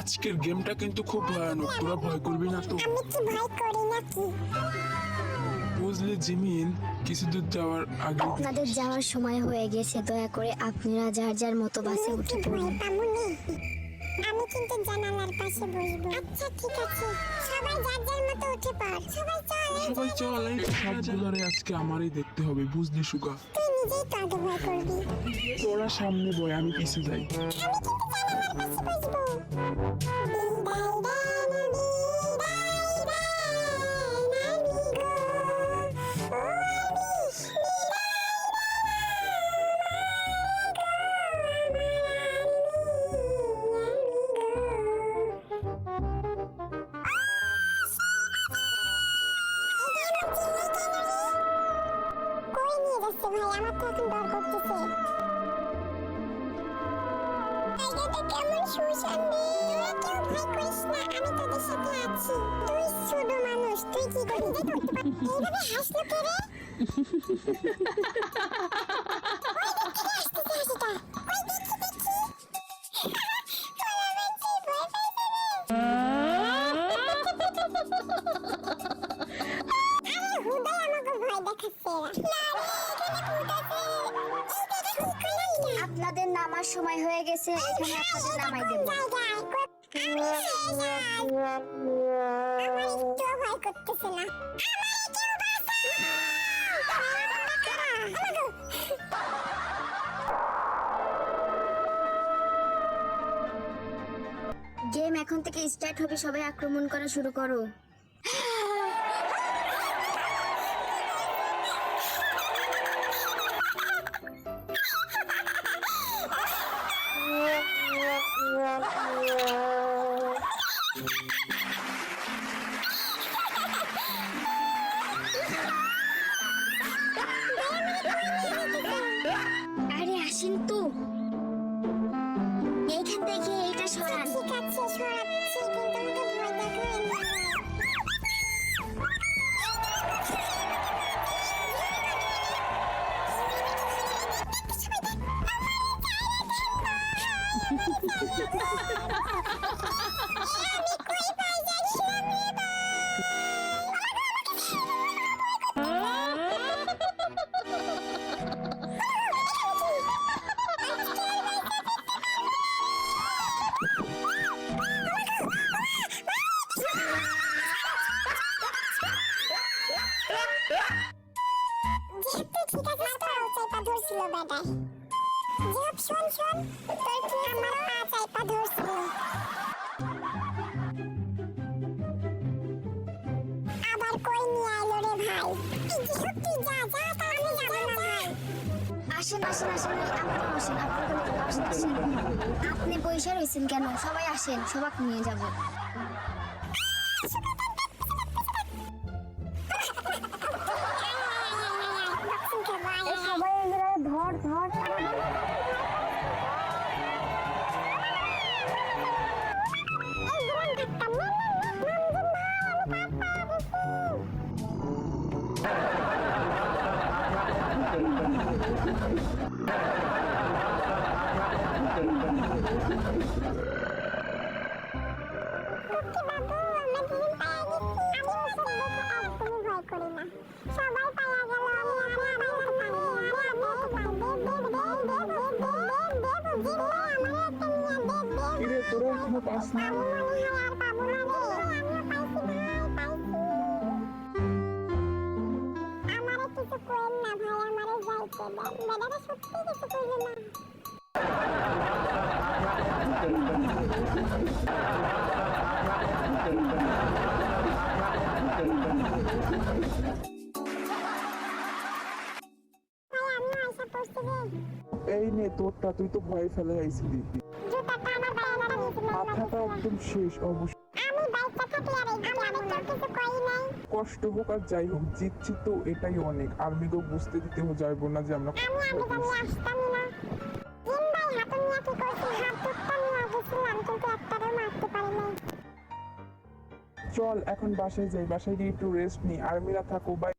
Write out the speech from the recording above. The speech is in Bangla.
আজকের গেমটা কিন্তু খুব ভয়ানক। তোরা ভয় করবি না তো। আমি কি ভয় করি নাকি? বুঝলি জিমিন কিছু দূর যাওয়ার আগে আপনাদের যাওয়ার সময় হয়ে গেছে দয়া করে আপনারা যার যার মতো বাসে উঠে পড়ুন। আমি কিন্তু জানালার পাশে বসবো। আচ্ছা ঠিক আছে। সবাই যার যার মতো উঠে পড়। সবাই চল সবাই চল। চল এই সবগুলোরে আজকে আমারই দেখতে হবে বুঝলি সুগা? তুই নিজেই তো আগে ভয় করবি। তোরা সামনে বয় আমি পিছে যাই। আমি nasıl kız bu? Koy niye de sıvı hayal, hatta kın dar kopçusu. কেমন শুনশান রে? তোরা কেউ ভয় করিস না, আমি তোদের সাথে আছি। তুই ছোট মানুষ, তুই কি করবি এইভাবে হাসলো কে রে? আপনাদের নামার সময় হয়ে গেছে, এখানে আপনাদের নামাই দেব! গেম এখন থেকে স্টার্ট হবে, সবাই আক্রমণ করা শুরু করো আরে আসেন তো বেটায় যেহেতু শোন শোন তোর কি আমার পা চাইপা ধরছিল আবার কই নিয়ে আইলো রে ভাই? যেহেতু যা যা তা আমি যাব না ভাই আসেন আসেন আসেন আপনারা আসেন আসেন আসেন আপনি পয়সা রয়েছেন কেন? সবাই আসেন সবাক নিয়ে যাব Ini turun ke pasnya. দাদা সত্যি কিছু করলেন না এই নে তোরটা তুই তো ভয় ফেলে আইছিলি মাথাটা একদম শেষ অবশ্য কষ্ট হোক আর যাই হোক জিতছি তো এটাই অনেক। আর্মিকেও বুঝতে দিতে যাইব না যে আমরা চল এখন বাসায় যাই। বাসায় গিয়ে একটু রেস্ট নি আর্মিরা থাকো বাই